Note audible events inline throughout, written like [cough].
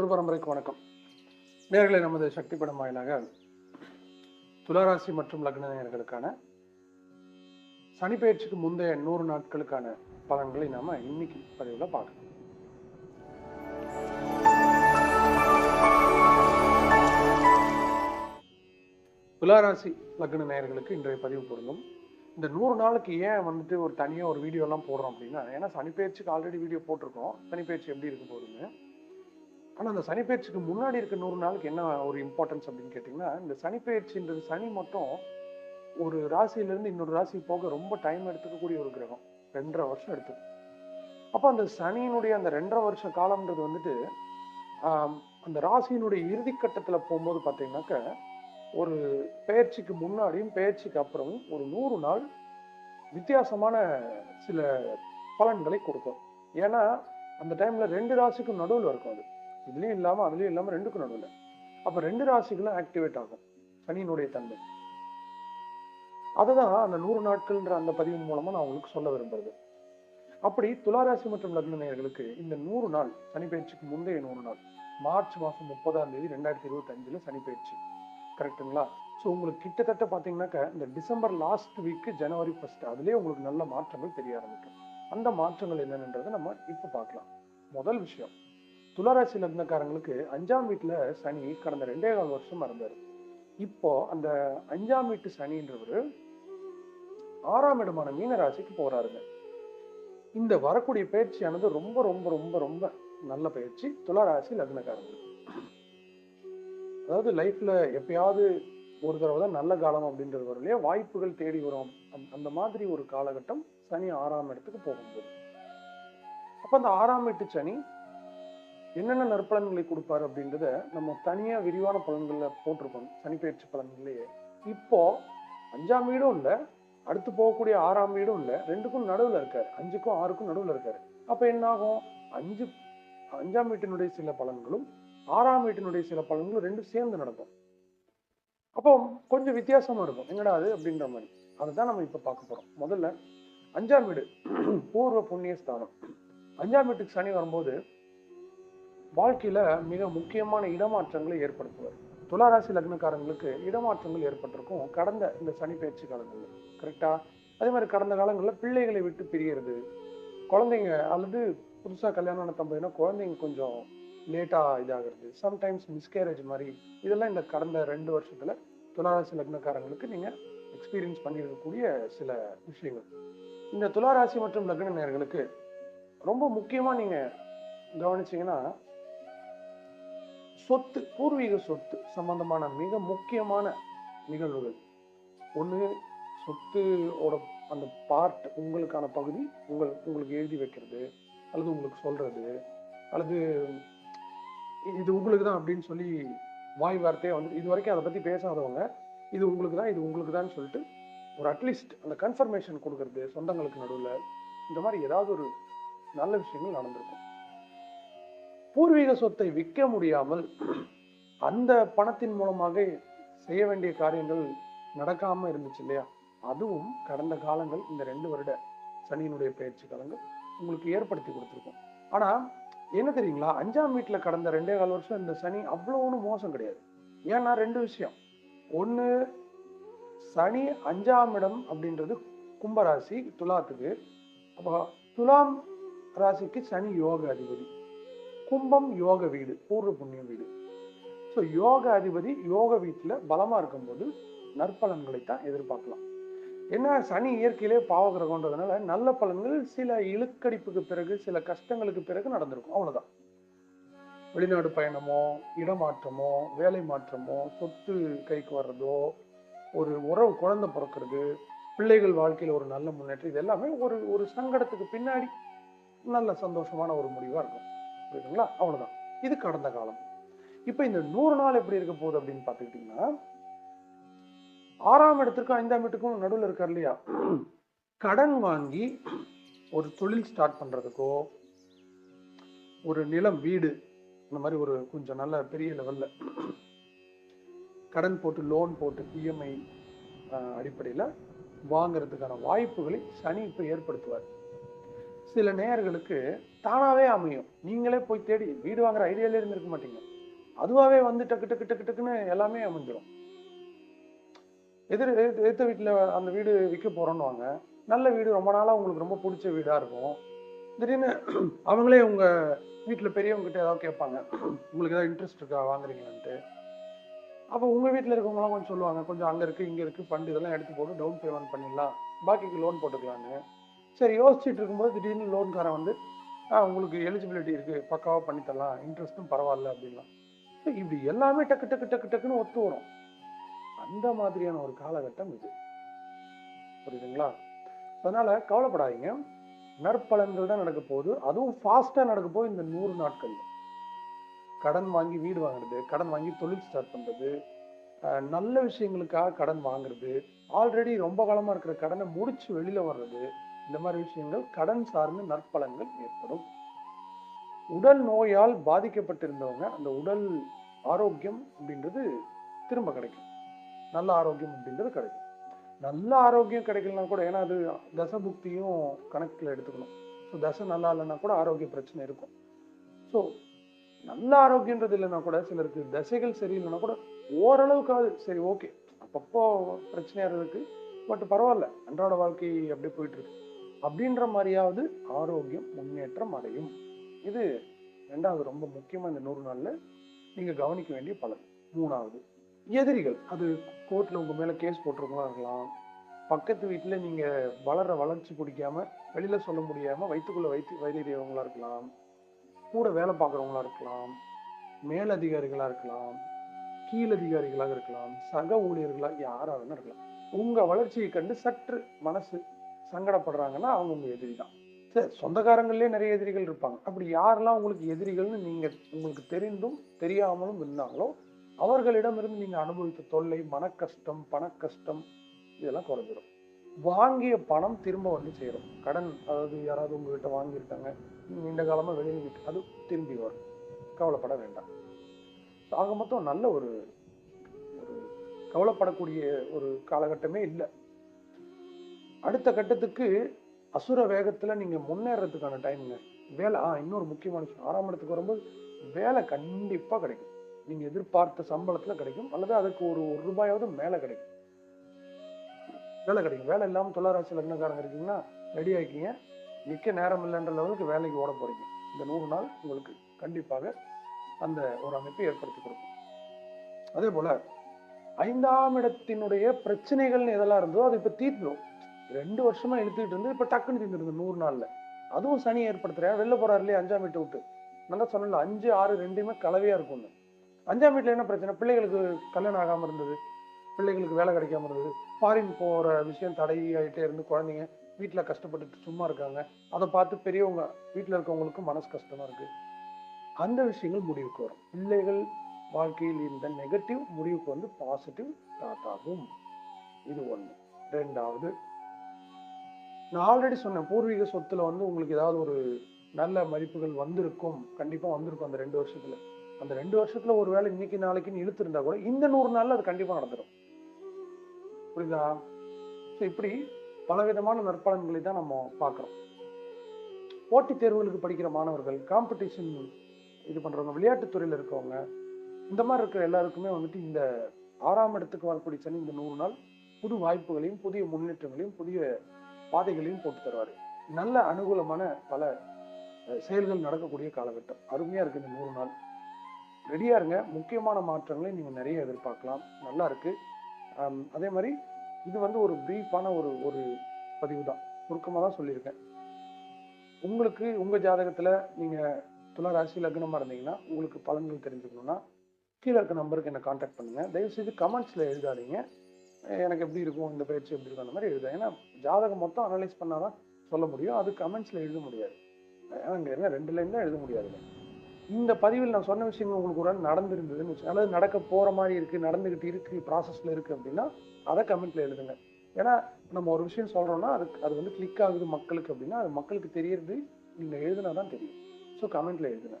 ஒரு பரம்பரைக்கு வணக்கம். நேர்களை நமது சக்தி படம் வாயிலாக துளாராசி மற்றும் லக்ன நேயர்களுக்கான சனிப்பெயர்ச்சிக்கு முந்தைய நூறு நாட்களுக்கான பலன்களை நாம இன்னைக்கு பதிவில் பார்க்கலாம். துளாராசி லக்ன நேயர்களுக்கு இன்றைய பதிவு பொருந்தும். இந்த நூறு நாளுக்கு ஏன் வந்துட்டு ஒரு தனியாக ஒரு வீடியோலாம் போடுறோம் அப்படின்னா ஏன்னா சனிப்பெயர்ச்சிக்கு ஆல்ரெடி வீடியோ போட்டிருக்கோம். சனிப்பெயர்ச்சி எப்படி இருக்க போகுதுன்னு ஆனால் அந்த சனிப்பெயர்ச்சிக்கு முன்னாடி இருக்க நூறு நாளுக்கு என்ன ஒரு இம்பார்ட்டன்ஸ் அப்படின்னு கேட்டிங்கன்னா இந்த சனிப்பெயர்ச்சின்றது சனி மட்டும் ஒரு ராசியிலேருந்து இன்னொரு ராசி போக ரொம்ப டைம் எடுத்துக்கக்கூடிய ஒரு கிரகம். ரெண்டரை வருஷம் எடுத்துக்கும் அப்போ அந்த சனியினுடைய அந்த ரெண்டரை வருஷ காலம்ன்றது வந்துட்டு அந்த ராசியினுடைய இறுதிக்கட்டத்தில் போகும்போது பார்த்தீங்கன்னாக்க ஒரு பெயர்ச்சிக்கு முன்னாடியும் பெயர்ச்சிக்கு அப்புறமும் ஒரு நூறு நாள் வித்தியாசமான சில பலன்களை கொடுக்கும். ஏன்னா அந்த டைமில் ரெண்டு ராசிக்கும் நடுவில் இருக்கும் அது. இதுலயும் இல்லாம அதுலயும் இல்லாம ரெண்டுக்கும் நடுவில். அப்ப ரெண்டு ராசிகளும் ஆக்டிவேட் ஆகும். சனியினுடைய தன்மை. அதுதான் அந்த நூறு நாட்கள்ன்ற அந்த பதிவின் மூலமா நான் உங்களுக்கு சொல்ல விரும்புறது. அப்படி துளாராசி மற்றும் லக்ன நேயர்களுக்கு இந்த நூறு நாள் சனி பயிற்சிக்கு முந்தைய நூறு நாள் மார்ச் மாசம் முப்பதாம் தேதி ரெண்டாயிரத்தி இருபத்தி அஞ்சுல சனி பயிற்சி. கரெக்ட்டுங்களா ஸோ உங்களுக்கு கிட்டத்தட்ட பார்த்தீங்கன்னாக்க இந்த டிசம்பர் லாஸ்ட் வீக்கு ஜனவரி ஃபர்ஸ்ட் அதுலேயே உங்களுக்கு நல்ல மாற்றங்கள் தெரிய ஆரம்பிக்கும். அந்த மாற்றங்கள் என்னென்னன்றதை நம்ம இப்போ பார்க்கலாம். முதல் விஷயம் துளராசி லக்னக்காரங்களுக்கு அஞ்சாம் வீட்டில் சனி கடந்த ரெண்டே கால் வருஷம் இருந்தார். இப்போ அந்த அஞ்சாம் வீட்டு சனின்றவர் ஆறாம் இடமான மீன ராசிக்கு போறாருங்க. இந்த வரக்கூடிய பயிற்சியானது ரொம்ப ரொம்ப ரொம்ப ரொம்ப நல்ல பயிற்சி துளராசி லக்னக்காரங்களுக்கு. அதாவது லைஃப்ல எப்பயாவது ஒரு தடவை தான் நல்ல காலம் அப்படின்றது வரும் இல்லையா? வாய்ப்புகள் தேடி வரும். அந்த- அந்த மாதிரி ஒரு காலகட்டம் சனி ஆறாம் இடத்துக்கு போகும்போது. அப்ப அந்த ஆறாம் வீட்டு சனி என்னென்ன நற்பலன்களை கொடுப்பாரு அப்படின்றத நம்ம தனியாக விரிவான பலன்களில் போட்டிருக்கோம். சனி பயிற்சி இப்போ அஞ்சாம் வீடும் இல்லை அடுத்து போகக்கூடிய ஆறாம் வீடும் இல்லை ரெண்டுக்கும் நடுவில் இருக்கார். அஞ்சுக்கும் ஆறுக்கும் நடுவில் இருக்கார். அப்போ என்ன ஆகும் அஞ்சு அஞ்சாம் வீட்டினுடைய சில பலன்களும் ஆறாம் வீட்டினுடைய சில பலன்களும் ரெண்டும் சேர்ந்து நடக்கும். அப்போ கொஞ்சம் வித்தியாசமாக இருக்கும். என்னடா அது? அப்படின்ற மாதிரி. அதை தான் நம்ம இப்போ பார்க்க போகிறோம் முதல்ல அஞ்சாம் வீடு [clears throat] பூர்வ புண்ணிய ஸ்தானம் அஞ்சாம் வீட்டுக்கு சனி வரும்போது வாழ்க்கையில் மிக முக்கியமான இடமாற்றங்களை ஏற்படுத்துவார். துளாராசி லக்னக்காரங்களுக்கு இடமாற்றங்கள் ஏற்பட்டிருக்கும் கடந்த இந்த சனி பயிற்சி காலங்களில் கரெக்டாக அதே மாதிரி கடந்த காலங்களில் பிள்ளைகளை விட்டு பிரியறது குழந்தைங்க அல்லது புதுசாக கல்யாணம் ஆன தம்பதினா குழந்தைங்க கொஞ்சம் லேட்டாக இதாகிறது. சம்டைம்ஸ் மிஸ்கேரேஜ் மாதிரி இதெல்லாம் இந்த கடந்த ரெண்டு வருஷத்தில் துளாராசி லக்னக்காரங்களுக்கு நீங்கள் எக்ஸ்பீரியன்ஸ் பண்ணியிருக்கக்கூடிய சில விஷயங்கள். இந்த துளாராசி மற்றும் லக்ன நேர்களுக்கு ரொம்ப முக்கியமாக நீங்கள் கவனிச்சிங்கன்னா சொத்து பூர்வீக சொத்து சம்பந்தமான மிக முக்கியமான நிகழ்வுகள். ஒன்று சொத்தோட அந்த பார்ட் உங்களுக்கான பகுதி உங்கள் உங்களுக்கு எழுதி வைக்கிறது அல்லது உங்களுக்கு சொல்றது அல்லது இது உங்களுக்கு தான் அப்படின்னு சொல்லி வாய் வார்த்தையே வந்து இது வரைக்கும் அதை பற்றி பேசாதவங்க இது உங்களுக்கு தான் இது உங்களுக்கு தான் சொல்லிட்டு ஒரு அட்லீஸ்ட் அந்த கன்ஃபர்மேஷன் கொடுக்கறது சொந்தங்களுக்கு நடுவில் இந்த மாதிரி ஏதாவது ஒரு நல்ல விஷயங்கள் நடந்திருக்கும். பூர்வீக சொத்தை விற்க முடியாமல் அந்த பணத்தின் மூலமாக செய்ய வேண்டிய காரியங்கள் நடக்காம இருந்துச்சு இல்லையா? அதுவும் கடந்த காலங்கள் இந்த ரெண்டு வருட சனியினுடைய பயிற்சி காலங்கள் உங்களுக்கு ஏற்படுத்தி கொடுத்துருக்கோம். ஆனா என்ன தெரியுங்களா? அஞ்சாம் வீட்டுல கடந்த ரெண்டே கால் வருஷம் இந்த சனி அவ்வளோ ஒன்றும் மோசம் கிடையாது. ஏன்னா ரெண்டு விஷயம். ஒன்று சனி அஞ்சாம் இடம் அப்படின்றது கும்பராசி துலாத்துக்கு. அப்போ துலாம் ராசிக்கு சனி யோக அதிபதி. கும்பம் யோக வீடு பூர்வ புண்ணிய வீடு. ஸோ யோக அதிபதி யோக வீட்டில் பலமாக இருக்கும்போது நற்பலன்களை தான் எதிர்பார்க்கலாம். என்ன சனி இயற்கையிலே பாவகிரகம்ன்றதுனால நல்ல பலன்கள் சில இழுக்கடிப்புக்கு பிறகு சில கஷ்டங்களுக்கு பிறகு நடந்திருக்கும். அவ்வளோதான் வெளிநாடு பயணமோ இடமாற்றமோ வேலை மாற்றமோ சொத்து கைக்கு வர்றதோ ஒரு உறவு குழந்தை பிறக்கிறது பிள்ளைகள் வாழ்க்கையில் ஒரு நல்ல முன்னேற்றம் இது எல்லாமே ஒரு ஒரு சங்கடத்துக்கு பின்னாடி நல்ல சந்தோஷமான ஒரு முடிவாக இருக்கும். புரியுதுங்களா அவ்வளவுதான். இது கடந்த காலம். இப்ப இந்த நூறு நாள் எப்படி இருக்க போகுது அப்படின்னு பாத்துக்கிட்டீங்கன்னா ஆறாம் இடத்திற்கும் ஐந்தாம் இடத்துக்கும் நடுவில் இருக்கார் இல்லையா? கடன் வாங்கி ஒரு தொழில் ஸ்டார்ட் பண்றதுக்கோ ஒரு நிலம் வீடு இந்த மாதிரி ஒரு கொஞ்சம் நல்ல பெரிய லெவல்ல கடன் போட்டு லோன் போட்டு இஎம்ஐ அடிப்படையில் வாங்கிறதுக்கான வாய்ப்புகளை சனி இப்போ ஏற்படுத்துவார். சில நேயர்களுக்கு தானாகவே அமையும். நீங்களே போய் தேடி வீடு வாங்குற ஐடியாலே இருந்திருக்க மாட்டீங்க. அதுவாகவே வந்து டக்கு டக்கு டக்கு டக்குன்னு எல்லாமே அமைஞ்சிடும் எதிர் எதிர்த்த வீட்டில் அந்த வீடு விற்க போகிறோன்னு வாங்க நல்ல வீடு ரொம்ப நாளாக உங்களுக்கு ரொம்ப பிடிச்ச வீடாக இருக்கும். திடீர்னு அவங்களே உங்கள் வீட்டில் பெரியவங்ககிட்ட ஏதாவது கேட்பாங்க. உங்களுக்கு ஏதாவது இன்ட்ரெஸ்ட் இருக்கா? வாங்குறீங்களான்ட்டு. அப்போ உங்கள் வீட்டில் இருக்கவங்களாம் கொஞ்சம் சொல்லுவாங்க. கொஞ்சம் அங்கே இருக்குது இங்கே இருக்குது ஃபண்ட் இதெல்லாம் எடுத்து போட்டு டவுன் பேமெண்ட் பண்ணிடலாம். பாக்கிக்கு லோன் போட்டுக்கலான்னு. சரி யோசிச்சுட்டு இருக்கும்போது திடீர்னு லோன்காரன் வந்து உங்களுக்கு எலிஜிபிலிட்டி இருக்கு. பக்காவாக பண்ணித்தரலாம் இன்ட்ரெஸ்ட்டும் பரவாயில்ல அப்படின்லாம். ஸோ இப்படி எல்லாமே டக்கு டக்கு டக்கு டக்குன்னு ஒத்து வரும். அந்த மாதிரியான ஒரு காலகட்டம் இது. புரியுதுங்களா? அதனால கவலைப்படாதீங்க. நற்பலன்கள் தான் நடக்க போகுது. அதுவும் ஃபாஸ்ட்டாக நடக்க போகுது இந்த நூறு நாட்கள் கடன் வாங்கி வீடு வாங்குறது கடன் வாங்கி தொழில் ஸ்டார்ட் பண்ணுறது நல்ல விஷயங்களுக்காக கடன் வாங்குறது ஆல்ரெடி ரொம்ப காலமாக இருக்கிற கடனை முடிச்சு வெளியில் வர்றது இந்த மாதிரி விஷயங்கள் கடன் சார்ந்த நற்பலன்கள் ஏற்படும். உடல் நோயால் பாதிக்கப்பட்டிருந்தவங்க அந்த உடல் ஆரோக்கியம் அப்படின்றது திரும்ப கிடைக்கும். நல்ல ஆரோக்கியம் அப்படின்றது கிடைக்கும். நல்ல ஆரோக்கியம் கிடைக்கலனா கூட ஏன்னா அது தசை புக்தியும் கணக்கில் எடுத்துக்கணும். ஸோ தசை நல்லா இல்லைன்னா கூட ஆரோக்கிய பிரச்சனை இருக்கும். ஸோ நல்ல ஆரோக்கியன்றது இல்லைன்னா கூட சிலருக்கு தசைகள் சரியில்லைன்னா கூட ஓரளவுக்காவது சரி ஓகே அப்பப்போ பிரச்சனையாக இருக்கு பட் பரவாயில்ல. அன்றாட வாழ்க்கை அப்படியே போயிட்டு இருக்கு. அப்படின்ற மாதிரியாவது ஆரோக்கியம் முன்னேற்றம் அடையும். இது ரெண்டாவது ரொம்ப முக்கியமாக இந்த நூறு நாளில் நீங்கள் கவனிக்க வேண்டிய பலன். மூணாவது எதிரிகள். அது கோர்ட்டில் உங்கள் மேலே கேஸ் போட்டிருக்கலாம் இருக்கலாம். பக்கத்து வீட்டில் நீங்கள் வளர வளர்ச்சி பிடிக்காம வெளியில் சொல்ல முடியாமல் வயிற்றுக்குள்ளே வைத்து வைத்தியவங்களா இருக்கலாம். கூட வேலை பார்க்குறவங்களா இருக்கலாம். மேலதிகாரிகளாக இருக்கலாம். கீழதிகாரிகளாக இருக்கலாம். சக ஊழியர்களாக யாராக இருக்கலாம். உங்கள் வளர்ச்சியை கண்டு சற்று மனசு சங்கடப்படுறாங்கன்னா அவங்க உங்கள் எதிரி தான் சரி சொந்தக்காரங்களே நிறைய எதிரிகள் இருப்பாங்க. அப்படி யாரெல்லாம் உங்களுக்கு எதிரிகள்னு நீங்கள் உங்களுக்கு தெரிந்தும் தெரியாமலும் இருந்தாங்களோ அவர்களிடமிருந்து நீங்கள் அனுபவித்த தொல்லை மனக்கஷ்டம் பணக்கஷ்டம் கஷ்டம் இதெல்லாம் குறைஞ்சிடும் வாங்கிய பணம் திரும்ப வந்து சேரும். கடன் அதாவது யாராவது உங்ககிட்ட வாங்கியிருக்காங்க நீண்ட காலமாக வெளியில் விட்டு அது திரும்பி வரும். கவலைப்பட வேண்டாம். ஆக மொத்தம் நல்ல ஒரு ஒரு கவலைப்படக்கூடிய ஒரு காலகட்டமே இல்லை. அடுத்த கட்டத்துக்கு அசுர வேகத்துல நீங்க முன்னேறதுக்கான டைம்ங்க வேலை ஆ இன்னொரு முக்கியமான விஷயம். ஆறாம் இடத்துக்கு வரும்போது வேலை கண்டிப்பா கிடைக்கும். நீங்க எதிர்பார்த்த சம்பளத்துல கிடைக்கும். அல்லது அதுக்கு ஒரு ஒரு ரூபாயாவது மேல கிடைக்கும். வேலை கிடைக்கும். வேலை இல்லாம தொழிலாராசி லக்னக்காரங்க இருக்கீங்கன்னா ரெடி ஆகிக்கிங்க நிக்க நேரம் இல்லைன்ற லெவலுக்கு வேலைக்கு ஓட போறீங்க. இந்த நூறு நாள் உங்களுக்கு கண்டிப்பாக அந்த ஒரு அமைப்பை ஏற்படுத்தி கொடுக்கும். அதே போல ஐந்தாம் இடத்தினுடைய பிரச்சனைகள்னு எதெல்லாம் இருந்தோ அது இப்ப தீர்ந்துடும் ரெண்டு வருஷமா இழுத்துக்கிட்டு இருந்து இப்ப டக்குன்னு தீர்ந்துருது நூறு நாள்ல. அதுவும் சனி ஏற்படுத்துறேன். வெளில போறாரு இல்லையா அஞ்சாம் வீட்டு விட்டு. நல்லா சொன்னல அஞ்சு ஆறு ரெண்டுமே கலவையா இருக்கும்னு. அஞ்சாம் வீட்டுல என்ன பிரச்சனை? பிள்ளைகளுக்கு கல்யாணம் ஆகாம இருந்தது. பிள்ளைகளுக்கு வேலை கிடைக்காம இருந்தது. ஃபாரின் போற விஷயம் தடை ஆகிட்டே இருந்து குழந்தைங்க வீட்டுல கஷ்டப்பட்டுட்டு சும்மா இருக்காங்க. அதை பார்த்து பெரியவங்க வீட்டுல இருக்கவங்களுக்கும் மனசு கஷ்டமா இருக்கு. அந்த விஷயங்கள் முடிவுக்கு வரும். பிள்ளைகள் வாழ்க்கையில் இந்த நெகட்டிவ் முடிவுக்கு வந்து பாசிட்டிவ் ஸ்டார்ட் ஆகும். இது ஒண்ணு. ரெண்டாவது நான் ஆல்ரெடி சொன்னேன் பூர்வீக சொத்துல வந்து உங்களுக்கு ஏதாவது ஒரு நல்ல மதிப்புகள் வந்திருக்கும். கண்டிப்பா வந்திருக்கும் அந்த ரெண்டு வருஷத்துல. அந்த ரெண்டு வருஷத்துல ஒரு வேளை இன்னைக்கு நாளைக்குன்னு இழுத்திருந்தா கூட இந்த நூறு நாள்ல அது கண்டிப்பா நடந்துடும் புரியுதா? ஸோ இப்படி பலவிதமான நற்பலன்களை தான் நம்ம பார்க்குறோம். போட்டித் தேர்வுகளுக்கு படிக்கிற மாணவர்கள் காம்படிஷன் இது பண்றவங்க விளையாட்டுத் துறையில இருக்கவங்க இந்த மாதிரி இருக்கிற எல்லாருக்குமே வந்துட்டு இந்த ஆறாம் இடத்துக்கு வரக்கூடிய சனி இந்த நூறு நாள் புது வாய்ப்புகளையும் புதிய முன்னேற்றங்களையும் புதிய பாதைகளையும் போட்டு தருவார். நல்ல அனுகூலமான பல செயல்கள் நடக்கக்கூடிய காலகட்டம். அருமையாக இருக்குது இந்த நூறு நாள். ரெடியாக இருங்க. முக்கியமான மாற்றங்களை நீங்கள் நிறைய எதிர்பார்க்கலாம். நல்லா இருக்குது அதே மாதிரி இது வந்து ஒரு பிரீஃபான ஒரு ஒரு பதிவு தான். சுருக்கமாக தான் சொல்லியிருக்கேன். உங்களுக்கு உங்கள் ஜாதகத்தில் நீங்கள் துளா ராசி லக்னமாக இருந்தீங்கன்னா உங்களுக்கு பலன்கள் தெரிஞ்சுக்கணும்னா கீழே இருக்க நம்பருக்கு என்னை காண்டாக்ட் பண்ணுங்கள் தயவுசெய்து கமெண்ட்ஸில் எழுதாதீங்க. எனக்கு எப்படி இருக்கும் இந்த பயிற்சி எப்படி இருக்கும் அந்த மாதிரி எழுதுவேன். ஏன்னா ஜாதகம் மொத்தம் அனலைஸ் பண்ணால் தான் சொல்ல முடியும். அது கமெண்ட்ஸில் எழுத முடியாது. ஏன்னா இங்கே என்ன ரெண்டு லைன் தான் எழுத முடியாதுங்க. இந்த பதிவில் நான் சொன்ன விஷயங்கள் உங்களுக்கு ஒரு நாள் நடந்திருந்ததுன்னு வச்சு அல்லது நடக்க போகிற மாதிரி இருக்குது நடந்துக்கிட்டு இருக்குது ப்ராசஸில் இருக்குது அப்படின்னா அதை கமெண்ட்டில் எழுதுங்க. ஏன்னா நம்ம ஒரு விஷயம் சொல்கிறோன்னா அதுக்கு அது வந்து கிளிக் ஆகுது மக்களுக்கு அப்படின்னா அது மக்களுக்கு தெரியறது நீங்கள் எழுதுனா தான் தெரியும் ஸோ கமெண்ட்டில் எழுதுங்க.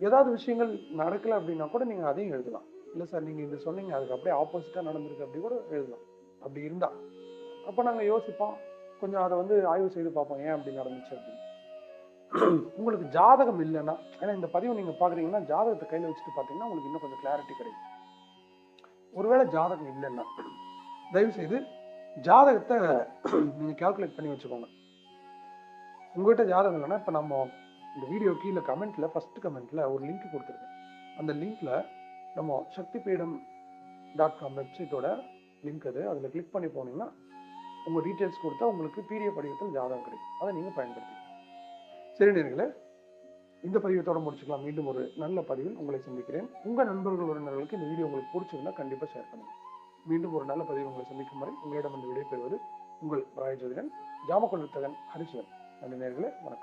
ஏதாவது விஷயங்கள் நடக்கலை அப்படின்னா கூட நீங்கள் அதையும் எழுதலாம். இல்லை சார் நீங்கள் இது சொன்னீங்க அதுக்கு அப்படியே ஆப்போசிட்டாக நடந்திருக்கு அப்படி கூட எழுதலாம். அப்படி இருந்தால் அப்போ நாங்கள் யோசிப்போம் கொஞ்சம் அதை வந்து ஆய்வு செய்து பார்ப்போம் ஏன் அப்படி நடந்துச்சு அப்படின்னு. உங்களுக்கு ஜாதகம் இல்லைன்னா ஏன்னா இந்த பதிவு நீங்கள் பார்க்குறீங்கன்னா ஜாதகத்தை கையில் வச்சுட்டு பார்த்தீங்கன்னா உங்களுக்கு இன்னும் கொஞ்சம் கிளாரிட்டி கிடைக்கும். ஒருவேளை ஜாதகம் இல்லைன்னா தயவு செய்து ஜாதகத்தை நீங்கள் கால்குலேட் பண்ணி வச்சுக்கோங்க. உங்ககிட்ட ஜாதகம் இல்லைன்னா இப்போ நம்ம இந்த வீடியோ கீழே கமெண்ட்டில் ஃபஸ்ட்டு கமெண்ட்டில் ஒரு லிங்க் கொடுத்துருக்கேன். அந்த லிங்க்கில் நம்ம சக்தி பீடம் டாட் காம் வெப்சைட்டோட லிங்க் அது. அதில் கிளிக் பண்ணி போனீங்கன்னா உங்கள் டீட்டெயில்ஸ் கொடுத்தா உங்களுக்கு பீரிய படிவத்தில் ஜாதகம் கிடைக்கும். அதை நீங்கள் பயன்படுத்தி சரி நேர்களே இந்த பதிவத்தோட முடிச்சுக்கலாம். மீண்டும் ஒரு நல்ல பதிவில் உங்களை சந்திக்கிறேன். உங்கள் நண்பர்கள் உறவினர்களுக்கு இந்த வீடியோ உங்களுக்கு பிடிச்சிருந்தா கண்டிப்பாக ஷேர் பண்ணுங்கள் மீண்டும் ஒரு நல்ல பதிவு உங்களை சந்திக்கும் வரை உங்களிடம் வந்து விடைபெறுவது உங்கள் ராயஜோதிடன் ஜாமக்கொள் வித்தகன் ஹரிசுவன். நன்றி நேர்களே வணக்கம்.